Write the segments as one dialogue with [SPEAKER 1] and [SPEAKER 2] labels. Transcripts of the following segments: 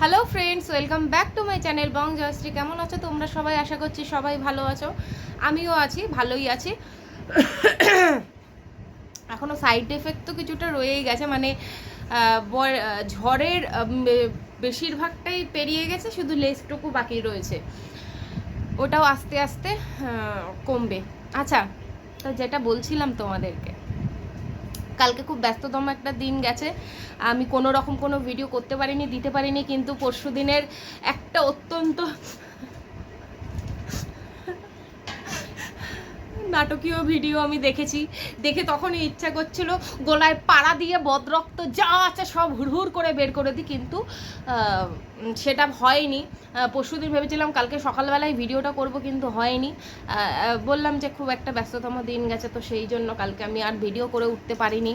[SPEAKER 1] Hello friends welcome back to my channel Bong Joyshree কেমন আছো তোমরা সবাই? আশা করছি সবাই ভালো আছো। আমিও আছি, ভালোই আছি। এখনও সাইড এফেক্ট তো কিছুটা রয়েই গেছে মানে ঝড়ের বেশিরভাগটাই পেরিয়ে গেছে, শুধু লেজটুকু বাকি রয়েছে। ওটাও আস্তে আস্তে কমবে। আচ্ছা তো যেটা বলছিলাম তোমাদেরকে কালকে খুব ব্যস্ততম একটা দিন গেছে। আমি কোনো রকম কোনো ভিডিও করতে পারিনি, দিতে পারিনি, কিন্তু পরশু দিনের একটা অত্যন্ত নাটকীয় ভিডিও আমি দেখেছি। দেখে তখনই ইচ্ছা করছিল গলায় পাড়া দিয়ে বদরক্ত যা আছে সব হুড়হুড় করে বের করে দিই, কিন্তু সেটা হয়নি। পরশুদিন ভেবেছিলাম কালকে সকালবেলায় ভিডিওটা করব, কিন্তু হয়নি। বললাম যে খুব একটা ব্যস্ততম দিন গেছে, তো সেই জন্য কালকে আমি আর ভিডিও করে উঠতে পারিনি।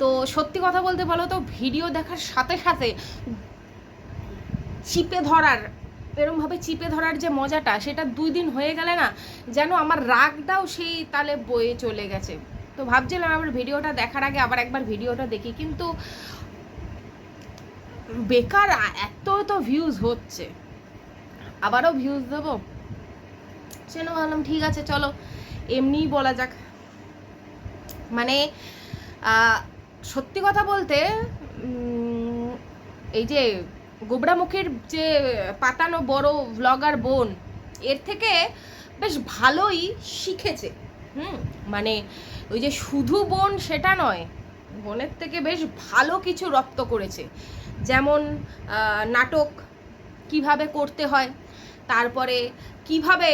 [SPEAKER 1] তো সত্যি কথা বলতে বলো তো, ভিডিও দেখার সাথে সাথে চিপে ধরার এরমভাবে চিপে ধরার যে মজাটা, সেটা দুই দিন হয়ে গেলে না, যেন আমার রাগটাও সেই তালে বয়ে চলে গেছে। তো ভাবছিলাম আবার ভিডিওটা দেখার আগে আবার একবার ভিডিওটা দেখি, কিন্তু বেকার এত তো ভিউজ হচ্ছে। আবারও ভিউজ দেবো? সেজন্য ভাবলাম ঠিক আছে, চলো, এমনিই বলা যাক। মানে সত্যি কথা বলতে এই যে গোবরামুখের যে পাতানো বড় ভ্লগার বোন, এর থেকে বেশ ভালোই শিখেছে। হুম মানে ওই যে শুধু বোন সেটা নয়, বোনের থেকে বেশ ভালো কিছু রপ্ত করেছে। যেমন নাটক কীভাবে করতে হয়, তারপরে কীভাবে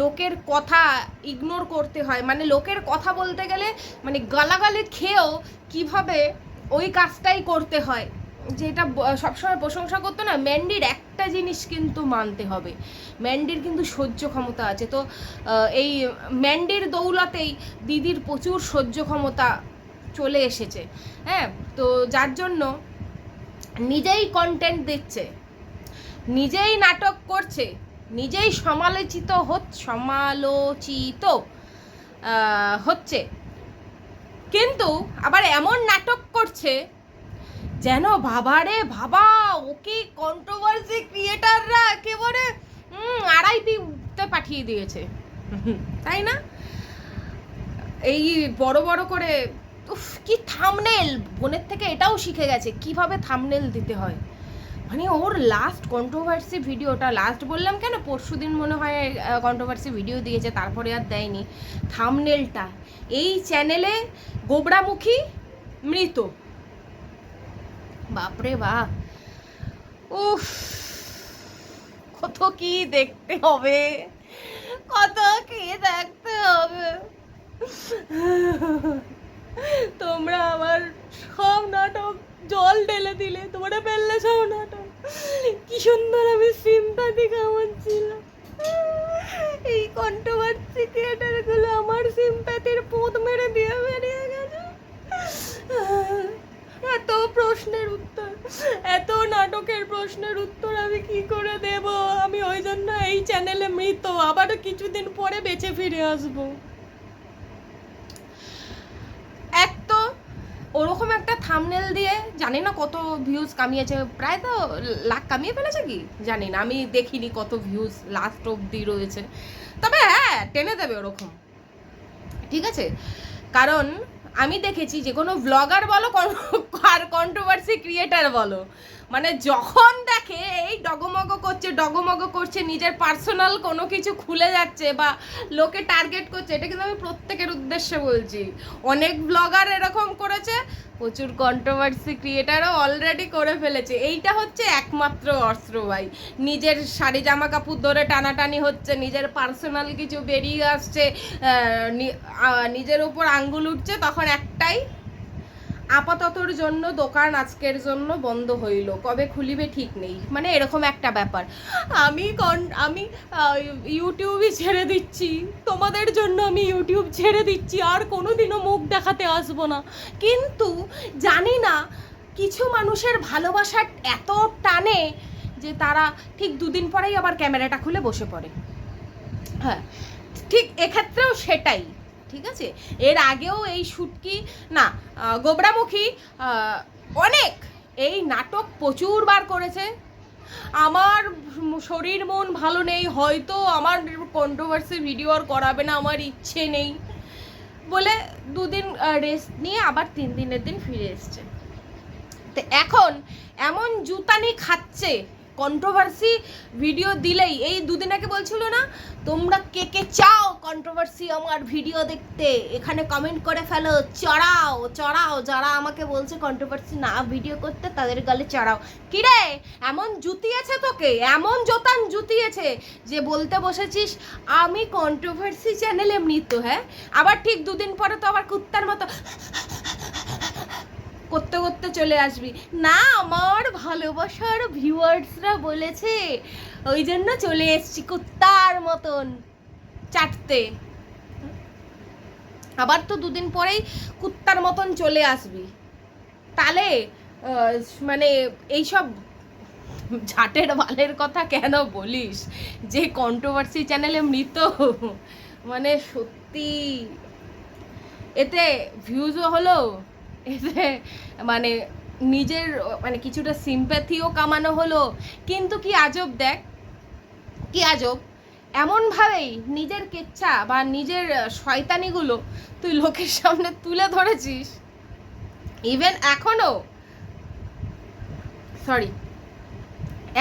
[SPEAKER 1] লোকের কথা ইগনোর করতে হয়। মানে লোকের কথা বলতে গেলে মানে গালাগালি খেয়েও কীভাবে ওই কাজটাই করতে হয়। যেটা সবসময় প্রশংসা করতো না, ম্যান্ডির একটা জিনিস কিন্তু মানতে হবে। ম্যান্ডির কিন্তু সহ্য ক্ষমতা আছে। তো এই ম্যান্ডির দৌলতেই দিদির প্রচুর সহ্য ক্ষমতা চলে এসেছে। হ্যাঁ তো যার জন্য নিজেই কন্টেন্ট দিচ্ছে, নিজেই নাটক করছে, নিজেই সমালোচিত হচ্ছে সমালোচিত হচ্ছে। কিন্তু আবার এমন নাটক করছে যেন বাবারে বাবা ওকে কন্ট্রোভার্সি ক্রিয়েটাররা একেবারে আড়াইপিতে পাঠিয়ে দিয়েছে। তাই না? এই বড় বড় করে, উফ, কি থামনেল বোনের থেকে এটাও শিখে গেছে, কীভাবে থামনেল দিতে হয়। মানে ওর লাস্ট কন্ট্রোভার্সি ভিডিওটা লাস্ট বললাম কেন? পরশু দিন মনে হয় কন্ট্রোভার্সি ভিডিও দিয়েছে, তারপরে আর দেয়নি। থামনেলটা এই চ্যানেলে গোবরামুখী মৃত। বাপরে বাপ। উফ, কত কি দেখতে হবে, কত কি দেখতে হবে। তোমরা আমার সব নাটক জল ঢেলে দিলে, তোমরা ফেললে সব নাটক। কি সুন্দর আমি সিম্পাতি কামাচ্ছিলাম। এই কন্ট্রোভার্সি ক্রিয়েটারগুলো আমার সিম্প্যাথির পোঁত মেরে দিয়ে বেরিয়ে গেছে। এত প্রশ্নের উত্তর, এত নাটকের প্রশ্নের উত্তর আমি কি করে দেব? আমি ওই জন্য এই চ্যানেলে মৃত আবারও কিছুদিন পরে বেঁচে ফিরে আসব। এক তো ওরকম একটা থামনেল দিয়ে জানি না কত ভিউজ কামিয়েছে, প্রায় তো লাখ কামিয়ে ফেলেছে কি? জানি না, আমি দেখিনি কত ভিউজ লাস্ট অবধি রয়েছে। তবে হ্যাঁ টেনে দেবে ওরকম। ঠিক আছে? কারণ আমি দেখেছি যে কোনো ব্লগার বলো আর কন্ট্রোভার্সি ক্রিয়েটার বলো। মানে যখন দেখে এই ডগমগ করছে ডগমগ করছে, নিজের পার্সোনাল কোনো কিছু খুলে যাচ্ছে বা লোকে টার্গেট করছে, এটা কিন্তু আমি প্রত্যেকের উদ্দেশ্যে বলছি। অনেক ব্লগার এরকম করেছে, প্রচুর কন্ট্রোভার্সি ক্রিয়েটারও অলরেডি করে ফেলেছে। এইটা হচ্ছে একমাত্র অস্ত্র ভাই। নিজের শাড়ি জামা কাপড় ধরে টানাটানি হচ্ছে, নিজের পার্সোনাল কিছু বেরিয়ে আসছে নিজের উপর আঙ্গুল উঠছে, তখন একটাই আপাততর জন্য দোকান আজকের জন্য বন্ধ হইল। কবে খুলিবে ঠিক নেই। মানে এরকম একটা ব্যাপার। আমি কন, আমি ইউটিউবই ছেড়ে দিচ্ছি। তোমাদের জন্য আমি ইউটিউব ছেড়ে দিচ্ছি। আর কোনোদিনও মুখ দেখাতে আসব না। কিন্তু জানি না, কিছু মানুষের ভালোবাসা এত টানে যে তারা ঠিক দুদিন পরেই আবার ক্যামেরাটা খুলে বসে পড়ে। হ্যাঁ ঠিক এক্ষেত্রেও সেটাই। ঠিক আছে? এর আগেও এই শুটকি, না গোবরামুখী অনেক এই নাটক প্রচুরবার করেছে। আমার শরীর মন ভালো নেই, হয়তো আমার কন্ট্রোভার্সি ভিডিও আর করাবে না, আমার ইচ্ছে নেই বলে দুদিন রেস্ট নিয়ে আবার তিন দিনের দিন ফিরে এসছে। তো এখন এমন জুতানি খাচ্ছে কন্ট্রোভার্সি ভিডিও দিলেই। এই দুদিন আগে বলছিল না, তোমরা কে কে চাও কন্ট্রোভার্সি আমার ভিডিও দেখতে? এখানে কমেন্ট করে ফেলো, চড়াও চড়াও। যারা আমাকে বলছে কন্ট্রোভার্সি না ভিডিও করতে, তাদের গালে চড়াও। কিরে, এমন জুতিয়েছে তোকে, এমন জোতান জুতিয়েছে যে বলতে বসেছিস, আমি কন্ট্রোভার্সি চ্যানেলে মৃত হ্যাঁ? আবার ঠিক দুদিন পরে তো আবার কুত্তার মতো করতে করতে চলে আসবি। না, আমার ভালোবাসার ভিউয়ার্সরা বলেছে, ওই জন্য চলে এসছি কুত্তার মতন চাটতে। আবার তো দুদিন পরেই কুত্তার মতন চলে আসবি। তাহলে মানে এইসব ঝাটের বালের কথা কেন বলিস? যে কন্ট্রোভার্সি চ্যানেলে মৃত। মানে সত্যি, এতে ভিউজও হলো এতে মানে নিজের মানে কিছুটা সিম্প্যাথিও কামানো হলো। কিন্তু কি আজব দেখ, কি আজব, এমনভাবেই নিজের কেচ্ছা বা নিজের শয়তানিগুলো তুই লোকের সামনে তুলে ধরেছিস। ইভেন এখনও সরি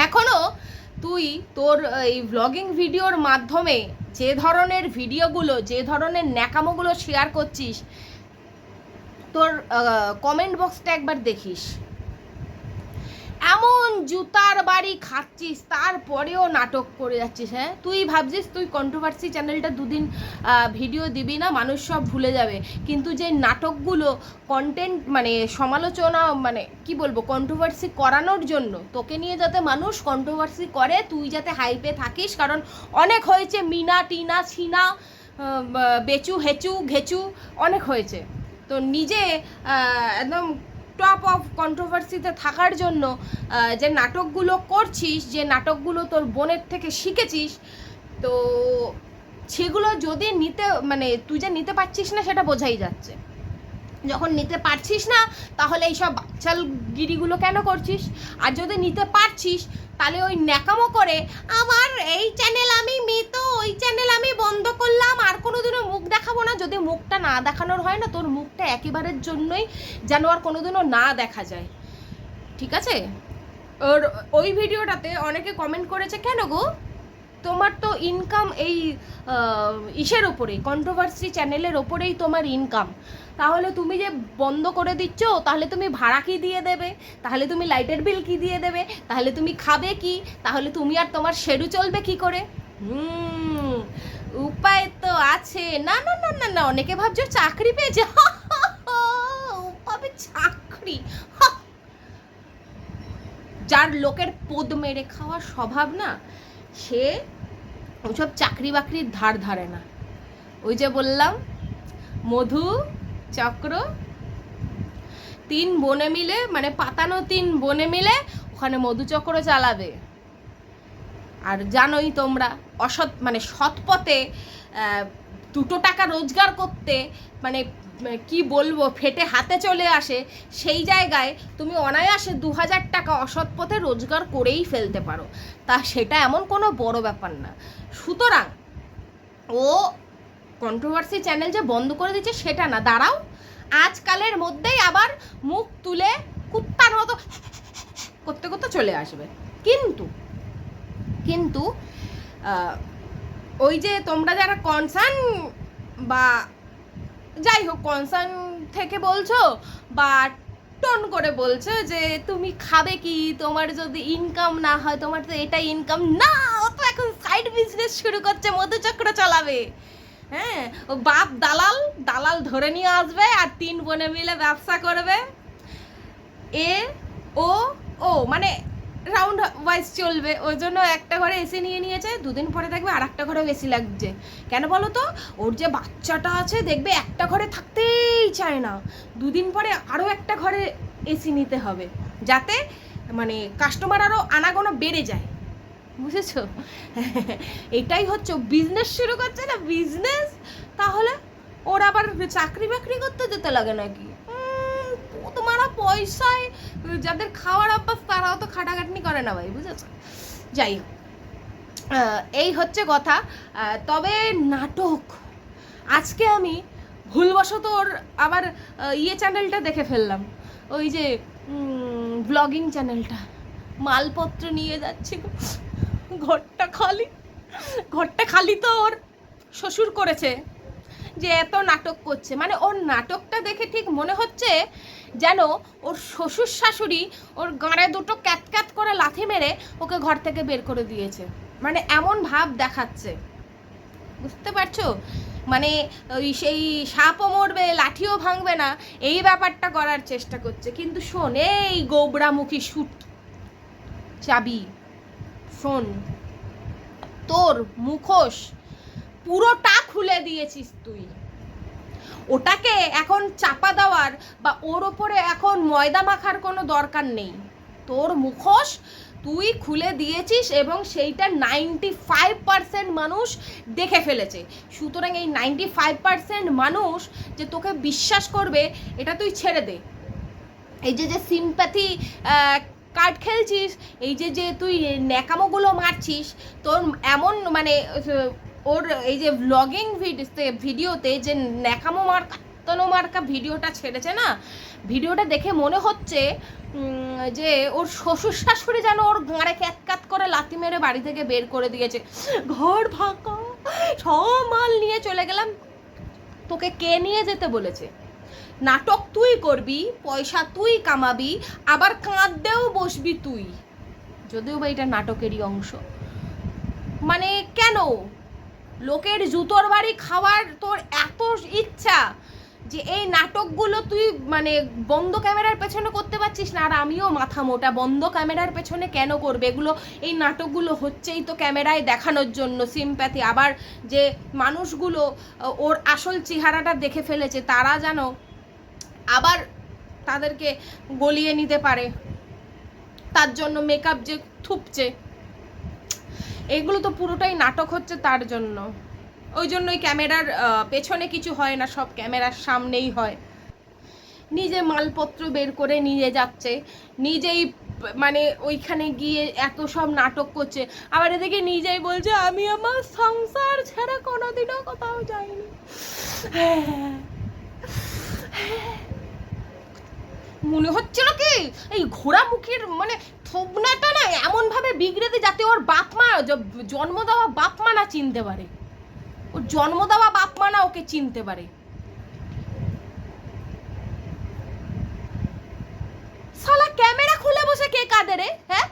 [SPEAKER 1] এখনও তুই তোর এই ভ্লগিং ভিডিওর মাধ্যমে যে ধরনের ভিডিওগুলো যে ধরনের ন্যাকামোগুলো শেয়ার করছিস তোর কমেন্ট বক্সটা একবার দেখিস। এমন জুতার বাড়ি খাচ্ছিস তারপরেও নাটক করে যাচ্ছিস হ্যাঁ? তুই ভাবছিস তুই কন্ট্রোভার্সি চ্যানেলটা দুদিন ভিডিও দিবি না মানুষ সব ভুলে যাবে। কিন্তু যে নাটকগুলো কন্টেন্ট মানে সমালোচনা মানে কি বলব কন্ট্রোভার্সি করানোর জন্য তোকে নিয়ে যাতে মানুষ কন্ট্রোভার্সি করে তুই যাতে হাইপে থাকিস কারণ অনেক হয়েছে মিনা টিনা আহ, বেচু হেচু ঘেচু অনেক হয়েছে। তো নিজে একদম টপ অফ কন্ট্রোভার্সিতে থাকার জন্য যে নাটকগুলো করছিস, যে নাটকগুলো তোর বোনের থেকে শিখেছিস, তো সেগুলো যদি নিতে মানে তুই যে নিতে পারছিস না, সেটা বোঝাই যাচ্ছে। যখন নিতে পারছিস না, তাহলে এইসব বাচ্চালগিরিগুলো কেন করছিস? আর যদি নিতে পারছিস, তাহলে ওই ন্যাকামো করে আমার এই চ্যানেল আমি মৃত, ওই চ্যানেল আমি বন্ধ করলাম, আর কোনোদিনও মুখ দেখাবো না। যদি মুখটা না দেখানোর হয় না, তোর মুখটা একেবারের জন্যই যেন আর কোনোদিনও না দেখা যায়। ঠিক আছে? ওর, ওই ভিডিওটাতে অনেকে কমেন্ট করেছে, কেন গো? তোমার তো ইনকাম এই ইসের ওপরেই কন্ট্রোভার্সি চ্যানেলের ওপরেই তোমার ইনকাম তাহলে তুমি যে বন্ধ করে দিচ্ছ, তাহলে তুমি ভাড়া কি দিয়ে দেবে? তাহলে তুমি লাইটের বিল কি দিয়ে দেবে? তাহলে তুমি খাবে কি? তাহলে তুমি আর তোমার শেডু চলবে কি করে? হুম, উপায় তো আছে। না না না না না, অনেকে ভাবছ চাকরি পেয়েছে। পাবে চাকরি। যার লোকের পদ মেরে খাওয়ার স্বভাব না, সে ওইসব চাকরি বাকরির ধার ধারে না। ওই যে বললাম, মধু চক্র তিন বনে মিলে মানে পাতানো তিন বনে মিলে ওখানে মধুচক্র চালাবে। আর জানোই তোমরা অসৎ মানে সৎ পথে দুটো টাকা রোজগার করতে মানে উম, কি বলব ফেটে হাতে চলে আসে সেই জায়গায় তুমি অনায়াসে দু হাজার টাকা অসৎ পথে রোজগার করেই ফেলতে পারো। তা সেটা এমন কোনো বড় ব্যাপার না। সুতরাং ও কন্ট্রোভার্সি চ্যানেল যে বন্ধ করে দিচ্ছে সেটা না। দাঁড়াও, আজকালের মধ্যেই আবার মুখ তুলে কুত্তার মতো করতে করতে চলে আসবে। কিন্তু কিন্তু ওই যে তোমরা যারা কনসার্ন বা যাই হোক কনসার্ন থেকে বলছো বা টোন করে বলছো যে তুমি খাবে কি, তোমার যদি ইনকাম না হয়, তোমার তো এটাই ইনকাম না, ও তো এখন সাইড বিজনেস শুরু করছে, মধুচক্র চালাবে। হ্যাঁ ও বাপ দালাল দালাল ধরে নিয়ে আসবে আর তিন বোনে মিলে ব্যবসা করবে। এ, ও ও মানে রাউন্ড ওয়াইজ চলবে। ওই জন্য একটা ঘরে এসি নিয়ে নিয়েছে, দুদিন পরে দেখবে আর একটা ঘরেও এসি লাগছে। কেন বলো তো? ওর যে বাচ্চাটা আছে, দেখবে একটা ঘরে থাকতেই চায় না। দুদিন পরে আরও একটা ঘরে এসি নিতে হবে, যাতে মানে কাস্টমার আরও আনাগোনা বেড়ে যায়। বুঝেছ? এটাই হচ্ছে বিজনেস শুরু করছে না বিজনেস তাহলে ওর আবার চাকরি বাকরি করতে যেতে লাগে নাকি? তোমারা পয়সায় যাদের খাওয়ার অভ্যাস, তারাও তো খাটাখাটনি করে না ভাই, বুঝেছ? যাই হোক এই হচ্ছে কথা। তবে নাটক, আজকে আমি ভুলবশত ওর আবার ইয়ে চ্যানেলটা দেখে ফেললাম। ওই যে ব্লগিং চ্যানেলটা মালপত্র নিয়ে যাচ্ছে ঘরটা খালি। ঘরটা খালি তো ওর শ্বশুর করেছে যে এত নাটক করছে। মানে ওর নাটকটা দেখে ঠিক মনে হচ্ছে যেন ওর শ্বশুর শাশুড়ি ওর গাঁড়ে দুটো ক্যাত ক্যাত করে লাথি মেরে ওকে ঘর থেকে বের করে দিয়েছে। মানে এমন ভাব দেখাচ্ছে। বুঝতে পারছ? মানে ওই সেই সাপও মরবে, লাঠিও ভাঙবে না, এই ব্যাপারটা করার চেষ্টা করছে। কিন্তু শোন, এই গোবরামুখী শুট চাবি শোন, তোর মুখোশ পুরোটা খুলে দিয়েছিস তুই। ওটাকে এখন চাপা দেওয়ার বা ওর ওপরে এখন ময়দা মাখার কোনো দরকার নেই। তোর মুখোশ তুই খুলে দিয়েছিস এবং সেইটা নাইনটি ফাইভ পার্সেন্ট মানুষ দেখে ফেলেছে। সুতরাং এই নাইনটি ফাইভ পার্সেন্ট মানুষ যে তোকে বিশ্বাস করবে, এটা তুই ছেড়ে দে। এই যে যে সিম্প্যাথি কার্ড খেলছিস, এই যে যে তুই ন্যাকামোগুলো মারছিস, তোর এমন মানে ওর এই যে ব্লগিং ভিডিওতে যে ন্যাকামো মার্কা তনো মার্কা ভিডিওটা ছেড়েছে না, ভিডিওটা দেখে মনে হচ্ছে যে ওর শ্বশুর শাশুড়ি যেন ওর গাঁড়ে ক্যাত ক্যাত করে লাথি মেরে বাড়ি থেকে বের করে দিয়েছে। ঘর ফাঁকা, সব মাল নিয়ে চলে গেলাম, তোকে কে নিয়ে যেতে বলেছে? নাটক তুই করবি, পয়সা তুই কামাবি, আবার কাঁদতেও বসবি তুই। যদিও বা এটা নাটকেরই অংশ। মানে কেন? লোকের জুতোর বাড়ি খাওয়ার তোর এত ইচ্ছা যে এই নাটকগুলো তুই মানে বন্ধ ক্যামেরার পেছনে করতে পারছিস না? আর আমিও মাথা মোটা, বন্ধ ক্যামেরার পেছনে কেন করবে? এগুলো, এই নাটকগুলো হচ্ছেই তো ক্যামেরায় দেখানোর জন্য সিম্প্যাথি আবার যে মানুষগুলো ওর আসল চেহারাটা দেখে ফেলেছে, তারা যেন আবার তাদেরকে গলিয়ে নিতে পারে। তার জন্য মেকআপ যে থুপছে, এগুলো তো পুরোটাই নাটক হচ্ছে তার জন্য। ওই জন্যই ক্যামেরার পেছনে কিছু হয় না, সব ক্যামেরার সামনেই হয়। নিজে মালপত্র বের করে নিয়ে যাচ্ছে, নিজেই মানে ওইখানে গিয়ে এত সব নাটক করছে। আবার এদিকে নিজেই বলছে, আমি আমার সংসার ছেড়ে কোনোদিনও কোথাও যাইনি। মনে হচ্ছিল কি? এই ঘোড়ামুখীর মানে থোবনাটা না এমন ভাবে বিগড়ে দিয়ে যাতে ওর বাপ মা জন্ম দেওয়া বাপ মা না চিনতে পারে। ওর জন্ম দেওয়া বাপ মা না ওকে চিনতে পারে। শালা ক্যামেরা খুলে বসে কে কাঁদে রে হ্যাঁ?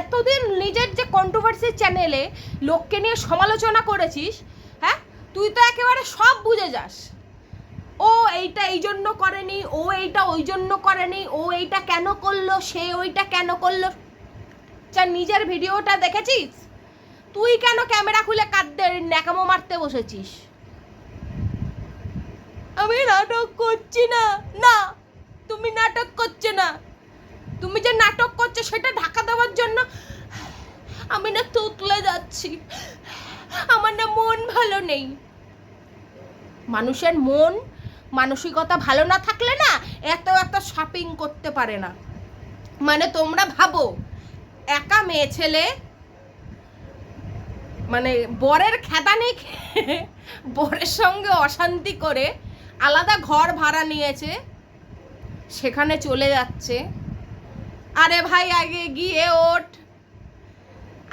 [SPEAKER 1] এতদিন নিজের যে কন্ট্রোভার্সি চ্যানেলে লোককে নিয়ে সমালোচনা করেছিস হ্যাঁ? তুই তো একেবারে সব বুঝে যাস। ও এইটা এই জন্য করেনি, ও এইটা ওই জন্য করেনি, ও এইটা কেন করল, সে ওইটা কেন করল? যা নিজের ভিডিওটা দেখেছিস? তুই কেন ক্যামেরা খুলে কাঁদতে, ন্যাকামো মারতে বসেছিস? আমি নাটক করছি না না, তুমি নাটক করছ না। তুমি যে নাটক করছ সেটা ঢাকা দেওয়ার জন্য আমি না তুতলে যাচ্ছি। আমার না মন ভালো নেই। মানুষের মন মানসিকতা ভালো না থাকলে না এত এত শপিং করতে পারে না। মানে তোমরা ভাবো, একা মেয়ে ছেলে মানে বরের খেদানি খেয়ে বরের সঙ্গে অশান্তি করে আলাদা ঘর ভাড়া নিয়েছে, সেখানে চলে যাচ্ছে। আরে ভাই, আগে গিয়ে ওঠ।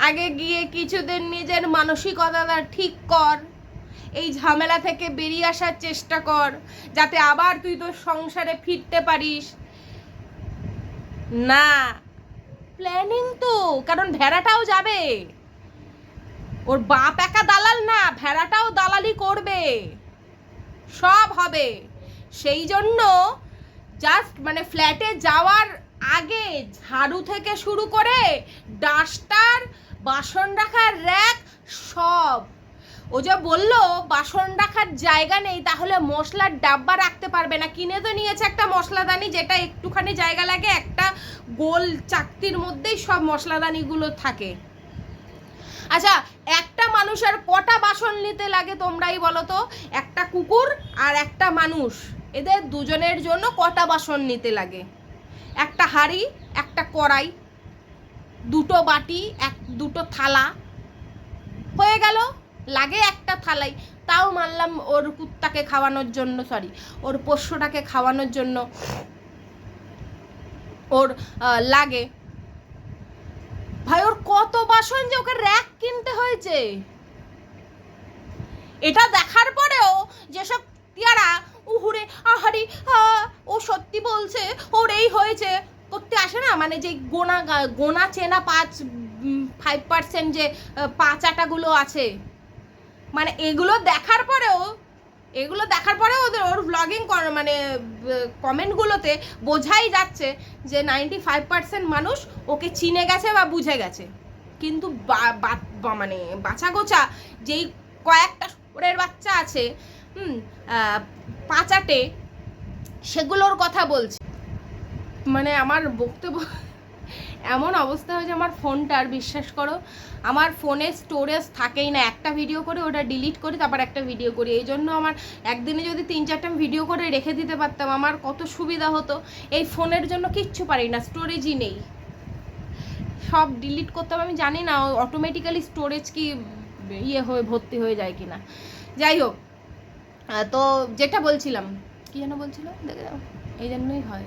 [SPEAKER 1] আগে গিয়ে কিছুদিন নিজের মানসিকতাটা ঠিক কর। এই ঝামেলা থেকে বেরিয়ে আসার চেষ্টা কর, যাতে আবার তুই তোর সংসারে ফিরতে পারিস। না প্ল্যানিং তো, কারণ ভেড়াটাও যাবে। ওর বাপ একা দালাল না, ভেড়াটাও দালালি করবে। সব হবে। সেই জন্য জাস্ট মানে ফ্ল্যাটে যাওয়ার আগে ঝাড়ু থেকে শুরু করে ডাস্টার, বাসন রাখার র্যাক সব। ও যে বলল, বাসন রাখার জায়গা নেই, তাহলে মশলার ডাব্বা রাখতে পারবে না। কিনে তো নিয়েছে একটা মশলাদানি, যেটা একটুখানি জায়গা লাগে, একটা গোল চাকতির মধ্যেই সব মশলাদানিগুলো থাকে। আচ্ছা একটা মানুষের কটা বাসন নিতে লাগে তোমরাই বলো তো? একটা কুকুর আর একটা মানুষ। এদের দুজনের জন্য কটা বাসন নিতে লাগে? একটা হাঁড়ি, একটা কড়াই, দুটো বাটি, এক, দুটো থালা। হয়ে গেল? লাগে একটা থালাই তাও মানলাম ওর কুত্তাকে খাওয়ানোর জন্য সরি ওর পোষ্যটাকে খাওয়ানোর জন্য ওর লাগে। ভাই, ওর কত বাসন যে ওকে র্যাক কিনতে হয়েছে? এটা দেখার পরেও যেসব টিয়ারা, উহুরে, আহারি ও সত্যি বলছে, ওর এই হয়েছে। করতে আসে না? মানে যে গোনা গোনা চেনা পাঁচ ফাইভ পার্সেন্ট যে পাঁচাটাগুলো আছে। মানে এগুলো দেখার পরেও, এগুলো দেখার পরেও ওদের ওর ব্লগিং মানে কমেন্টগুলোতে বোঝাই যাচ্ছে যে নাইনটি ফাইভ পার্সেন্ট মানুষ ওকে চিনে গেছে বা বুঝে গেছে। কিন্তু মানে বাচ্চা গোছা যেই কয়েকটা ওরের বাচ্চা আছে পাঁচাটে, সেগুলোর কথা বলছে। মানে আমার বক্তব্য এমন অবস্থা হয়েছে, আমার ফোনটার বিশ্বাস করো, আমার ফোনে স্টোরেজ থাকেই না। একটা ভিডিও করে ওটা ডিলিট করি, তারপর একটা ভিডিও করি। এই জন্য আমার একদিনে যদি তিন চারটা ভিডিও করে রেখে দিতে পারতাম, আমার কত সুবিধা হতো। এই ফোনের জন্য কিচ্ছু পারি না স্টোরেজই নেই। সব ডিলিট করতে হবে, আমি জানি না অটোমেটিক্যালি স্টোরেজ কি ইয়ে হয়ে, ভর্তি হয়ে যায় কি না যাই হোক তো যেটা বলছিলাম, কি যেন বলছিল? দেখে দাও এই জন্যই হয়।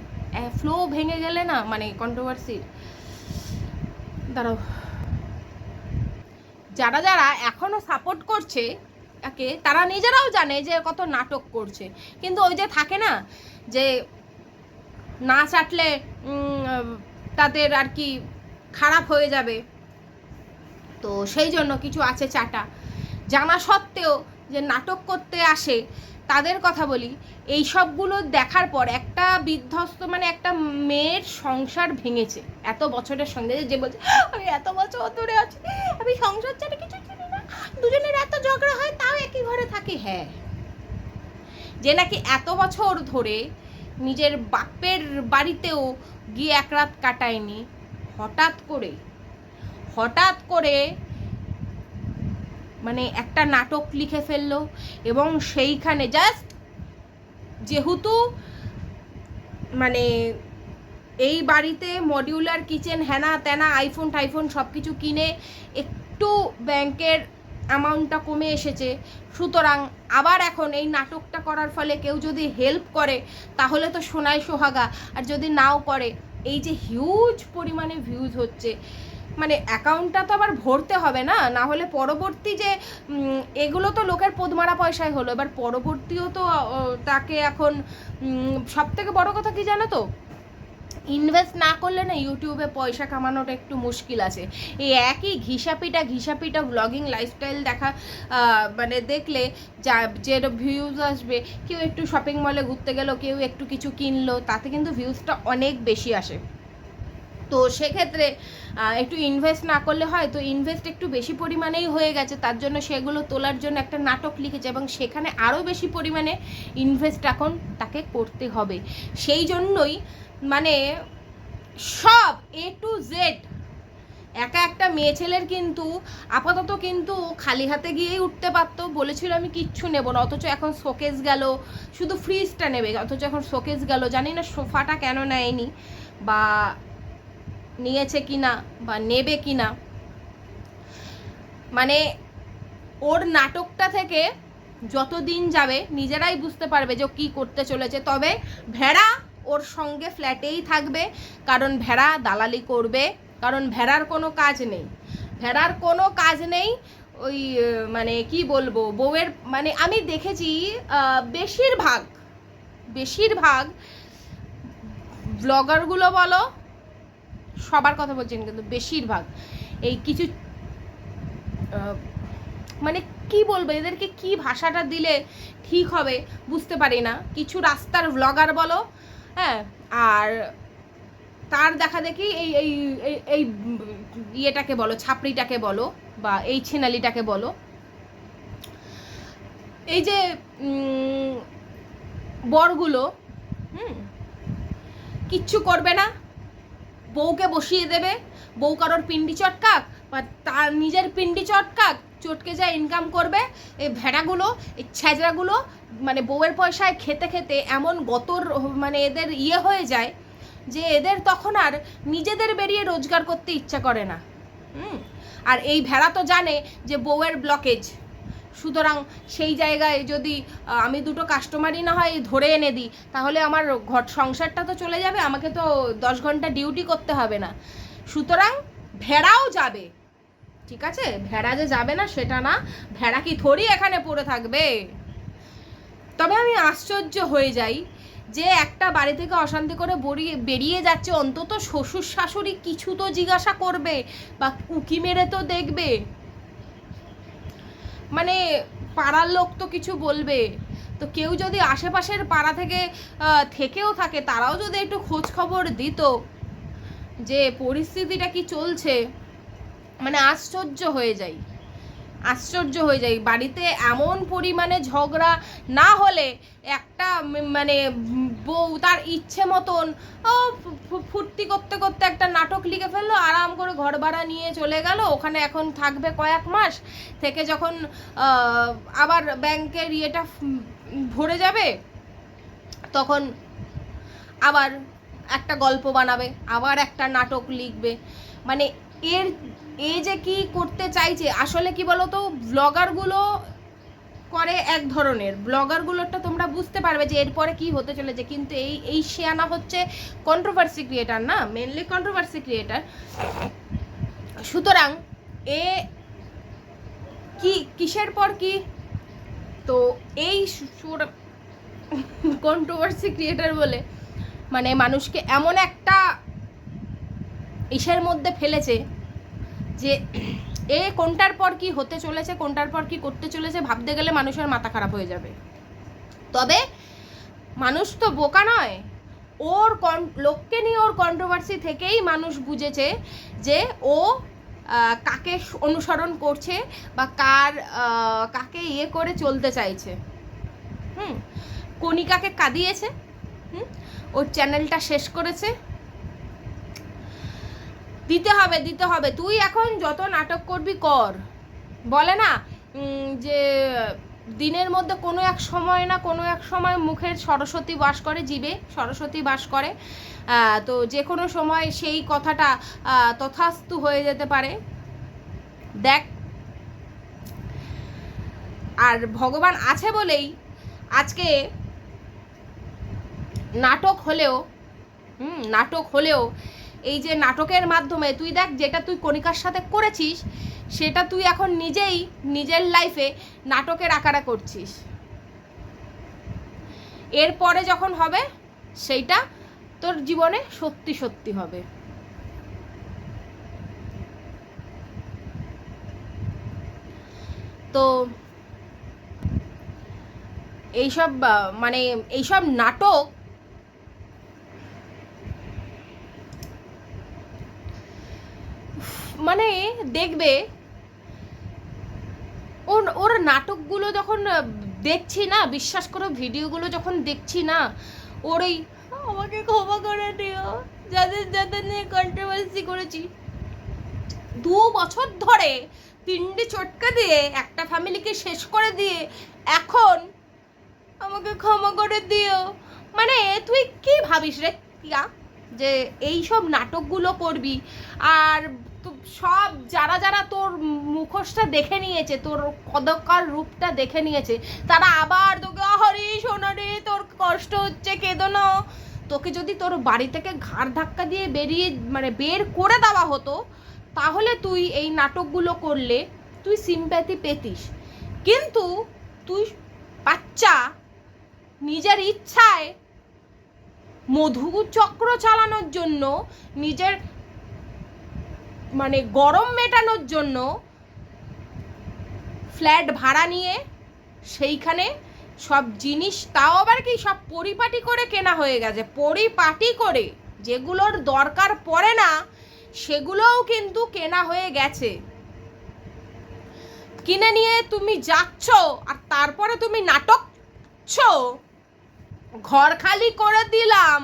[SPEAKER 1] ফ্লো ভেঙে গেলে না মানে কন্ট্রোভার্সির দাঁড়াও। যারা যারা এখনও সাপোর্ট করছে, একে, তারা নিজেরাও জানে যে কত নাটক করছে। কিন্তু ওই যে থাকে না, যে না চাটলে তাদের আর কি খারাপ হয়ে যাবে। তো সেই জন্য কিছু আছে চাটা। জানা সত্ত্বেও যে নাটক করতে আসে তাদের কথা বলি, এই সবগুলো দেখার পর একটা বিধ্বস্ত মানে একটা মেয়ের সংসার ভেঙেছে। এত বছরের সঙ্গে যে বলছে, আমি এত বছর ধরে আছি, আমি সংসার ছাড়া কিছু চিনি না, দুজনের এত ঝগড়া হয়, তাও একই ঘরে থাকি। হ্যাঁ। যে নাকি এত বছর ধরে নিজের বাপের বাড়িতেও গিয়ে এক রাত কাটায়নি, হঠাৎ করে হঠাৎ করে মানে একটা নাটক লিখে ফেলল এবং সেইখানে জাস্ট যেহেতু মানে এই বাড়িতে মডিউলার কিচেন হ্যানা ত্যানা আইফোন টাইফোন সব কিছু কিনে একটু ব্যাংকের অ্যামাউন্টটা কমে এসেছে। সুতরাং আবার এখন এই নাটকটা করার ফলে কেউ যদি হেল্প করে, তাহলে তো সোনায় সোহাগা। আর যদি নাও করে, এই যে হিউজ পরিমাণে ভিউজ হচ্ছে মানে অ্যাকাউন্টটা তো আবার ভরতে হবে না? না হলে পরবর্তী যে এগুলো তো লোকের পোদমারা পয়সায় হলো। এবার পরবর্তীও তো তাকে এখন সব থেকে বড় কথা কি জানো তো? ইনভেস্ট না করলে না ইউটিউবে পয়সা কামানোটা একটু মুশকিল আছে। এই একই ঘিসাপিটা ঘিসাপিটা ব্লগিং লাইফস্টাইল দেখা মানে দেখলে যা, যে ভিউজ আসবে, কেউ একটু শপিং মলে ঘুরতে গেল, কেউ একটু কিছু কিনলো, তাতে কিন্তু ভিউজটা অনেক বেশি আসে। তো সেক্ষেত্রে একটু ইনভেস্ট না করলে হয়, তো ইনভেস্ট একটু বেশি পরিমাণেই হয়ে গেছে। তার জন্য সেগুলো তোলার জন্য একটা নাটক লিখেছে এবং সেখানে আরও বেশি পরিমাণে ইনভেস্ট এখন তাকে করতে হবে। সেই জন্যই মানে সব এ টু জেড একা একটা মেয়ে ছেলের কিন্তু আপাতত কিন্তু খালি হাতে গিয়েই উঠতে পারতো। বলেছিল আমি কিচ্ছু নেব না, অথচ এখন শোকেস গেল। শুধু ফ্রিজটা নেবে, অথচ এখন শোকেস গেল। জানি না, সোফাটা কেন নেয়নি বা নিয়েছে কিনা বা নেবে কিনা। মানে ওর নাটকটা থেকে যত দিন যাবে নিজেরাই বুঝতে পারবে যে কী করতে চলেছে। তবে ভেড়া ওর সঙ্গে ফ্ল্যাটেই থাকবে, কারণ ভেড়া দালালি করবে, কারণ ভেড়ার কোনো কাজ নেই। ভেড়ার কোনো কাজ নেই, ওই মানে কি বলব, বউয়ের মানে আমি দেখেছি বেশিরভাগ বেশিরভাগ ব্লগারগুলো বলো সবার কথা বলছেন কিন্তু বেশিরভাগ। এই কিছু মানে কি বলব, এদেরকে কি ভাষাটা দিলে ঠিক হবে বুঝতে পারি না। কিছু রাস্তার ব্লগার বলো হ্যাঁ আর তার দেখা দেখি এই এই, এই- ইয়েটাকে বলো, ছাপড়িটাকে বলো, বা এই ছেনালিটাকে বলো। এই যে বরগুলো, হুম, কিচ্ছু করবে না। বউকে বসিয়ে দেবে। বউ কারোর পিন্ডি চটকাক বা তার নিজের পিন্ডি চটকাক, চটকে যা ইনকাম করবে। এই ভেড়াগুলো, এই ছ্যাঁচড়াগুলো মানে বউয়ের পয়সায় খেতে খেতে এমন গতর মানে এদের ইয়ে হয়ে যায় যে এদের তখন আর নিজেদের বেরিয়ে রোজগার করতে ইচ্ছা করে না। হুম? আর এই ভেড়া তো জানে যে বউয়ের ব্লকেজ সুতরাং সেই জায়গায় যদি আমি দুটো কাস্টমারই না হয় ধরে এনে দিই, তাহলে আমার ঘর সংসারটা তো চলে যাবে, আমাকে তো দশ ঘণ্টা ডিউটি করতে হবে না। সুতরাং ভেড়াও যাবে, ঠিক আছে? ভেড়া যে যাবে না, সেটা না। ভেড়া কি থরি এখানে পড়ে থাকবে? তবে আমি আশ্চর্য হয়ে যাই যে একটা বাড়ি থেকে অশান্তি করে বেরিয়ে যাচ্ছে, অন্তত শ্বশুর শাশুড়ি কিছু তো জিজ্ঞাসা করবে, বা উকি মেরে তো দেখবে। মানে পাড়ার লোক তো কিছু বলবে। তো কেউ যদি আশেপাশের পাড়া থেকে থেকেও থাকে, তারাও যদি একটু খোঁজ খবর দিত যে পরিস্থিতিটা কি চলছে মানে আশ্চর্য হয়ে যাই। আশ্চর্য হয়ে যাই বাড়িতে এমন পরিমাণে ঝগড়া না হলে একটা মানে বউ তার ইচ্ছে মতন ফুর্তি করতে করতে একটা নাটক লিখে ফেলল, আরাম করে ঘর ভাড়া নিয়ে চলে গেল। ওখানে এখন থাকবে কয়েক মাস। থেকে যখন আবার ব্যাংকের ইয়েটা ভরে যাবে, তখন আবার একটা গল্প বানাবে, আবার একটা নাটক লিখবে। মানে এর, এ যে কি করতে চাইছে, আসলে কি বলো তো ব্লগারগুলো করে এক ধরনের। ব্লগারগুলোরটা তোমরা বুঝতে পারবে যে এরপরে কি হতে চলেছে। কিন্তু এই এই শেয়ানা হচ্ছে কন্ট্রোভার্সি ক্রিয়েটার না মেনলি কন্ট্রোভার্সি ক্রিয়েটার সুতরাং এ কি, কিসের পর কি? তো এই কন্ট্রোভার্সি ক্রিয়েটার বলে মানে মানুষকে এমন একটা ইসের মধ্যে ফেলেছে যে এ কোনটার পর কি হতে চলেছে, কোনটার পর কি করতে চলেছে, ভাবতে গেলে মানুষের মাথা খারাপ হয়ে যাবে। তবে মানুষ তো বোকা নয়। ওর কন, লোককে নিয়ে ওর কন্ট্রোভার্সি থেকেই মানুষ বুঝেছে যে ও কাকে অনুসরণ করছে বা কার কাকে ইয়ে করে চলতে চাইছে। হুম? কণিকাকে কাঁদিয়েছে। হুম? ওর চ্যানেলটা শেষ করেছে। দিতে হবে দিতে হবে। তুই এখন যত নাটক করবি কর। বলে না? যে দিনের মধ্যে কোনো এক সময় না কোনো এক সময় মুখের সরস্বতী বাস করে, জীবে সরস্বতী বাস করে। তো যে কোনো সময় সেই কথাটা তথাস্তু হয়ে যেতে পারে। দেখ। আর ভগবান আছে বলেই আজকে নাটক হলেও নাটক হলেও এই যে নাটকের মাধ্যমে তুই দেখ যেটা তুই কণিকার সাথে করেছিস, সেটা তুই এখন নিজেই নিজের লাইফে নাটকের আকারে করছিস। এরপরে যখন হবে, সেইটা তোর জীবনে সত্যি সত্যি হবে। তো এইসব মানে এইসব নাটক মানে দেখবে, ওর ওর নাটকগুলো যখন দেখছি না, বিশ্বাস করো ভিডিওগুলো যখন দেখছি না, ওর ওই, আমাকে ক্ষমা করে দিও, যাদের যাদের নিয়ে কন্ট্রোভার্সি করেছি। দু বছর ধরে পিন্ডি চটকা দিয়ে, একটা ফ্যামিলিকে শেষ করে দিয়ে, এখন আমাকে ক্ষমা করে দিও। মানে তুই কি ভাবিস রে, টিয়া, যে এই সব নাটকগুলো করবি? আর তো- সব যারা যারা তোর মুখোশটা দেখে নিয়েছে, তোর কদকার রূপটা দেখে নিয়েছে, তারা আবার তোকে হরি সোনারে, তোর কষ্ট হচ্ছে, কেঁদো না। তোকে যদি তোর বাড়ি থেকে ঘাড় ধাক্কা দিয়ে বেরিয়ে মানে বের করে দেওয়া হতো, তাহলে তুই এই নাটকগুলো করলে তুই সিম্প্যাথি পেতিস। কিন্তু তুই বাচ্চা, নিজের ইচ্ছায় মধু চক্র চালানোর জন্য নিজের মানে গরম মেটানোর জন্য ফ্ল্যাট ভাড়া নিয়ে সেইখানে সব জিনিস, তাও আবার কি সব পরিপাটি করে কেনা হয়ে গেছে? পরিপাটি করে, যেগুলোর দরকার পড়ে না, সেগুলোও কিন্তু কেনা হয়ে গেছে। কিনে নিয়ে তুমি যাচ্ছ আর তারপরে তুমি নাটক ঘর খালি করে দিলাম,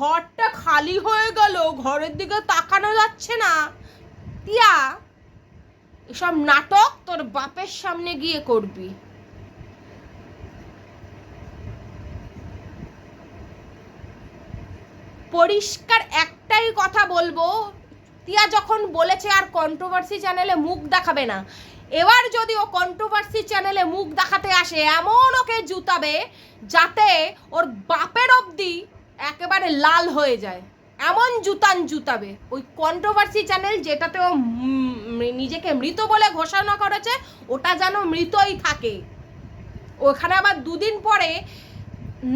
[SPEAKER 1] ঘরটা খালি হয়ে গেল, ঘরের দিকে তাকানো যাচ্ছে না। টিয়া এসব নাটক তোর বাপের সামনে গিয়ে করবি। পরিষ্কার একটাই কথা বলব, টিয়া যখন বলেছে আর কন্ট্রোভার্সি চ্যানেলে মুখ দেখাবে না, এবার যদি ও কন্ট্রোভার্সি চ্যানেলে মুখ দেখাতে আসে, এমন ওকে জুতাবে যাতে ওর বাপের অবধি একেবারে লাল হয়ে যায়। এমন জুতান জুতাবে। ওই কন্ট্রোভার্সি চ্যানেল যেটাতে ও নিজেকে মৃত বলে ঘোষণা করেছে, ওটা যেন মৃতই থাকে। ওখানে আবার দুদিন পরে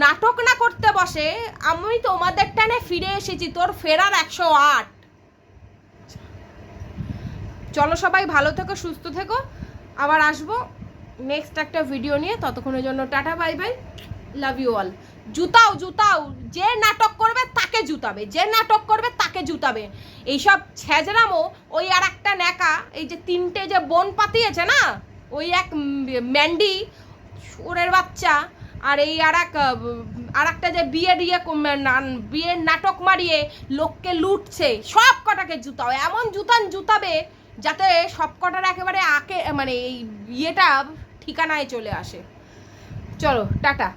[SPEAKER 1] নাটক না করতে বসে, আমি তোমাদের টানে ফিরে এসেছি, তোর ফেরার একশো আট। চলো সবাই ভালো থেকো, সুস্থ থেকো। আবার আসব নেক্সট একটা ভিডিও নিয়ে। ততক্ষণের জন্য tata bye bye love you all জুতাও জুতাও। যে নাটক করবে তাকে জুতাবে, যে নাটক করবে তাকে জুতাবে। এইসব ছেজরামো ওই আর একটা ন্যাকা, এই যে তিনটে যে বোন পাতিয়েছে না, ওই এক ম্যান্ডি সুরের বাচ্চা, আর এই আর এক, আর একটা যে বিয়ে দিয়ে বিয়ের নাটক মারিয়ে লোককে লুটছে, সব কটাকে জুতাও। এমন জুতান জুতাবে যাতে সব কটার একেবারে আকে মানে এই ইয়েটা ঠিকানায় চলে আসে। চলো, টাটা।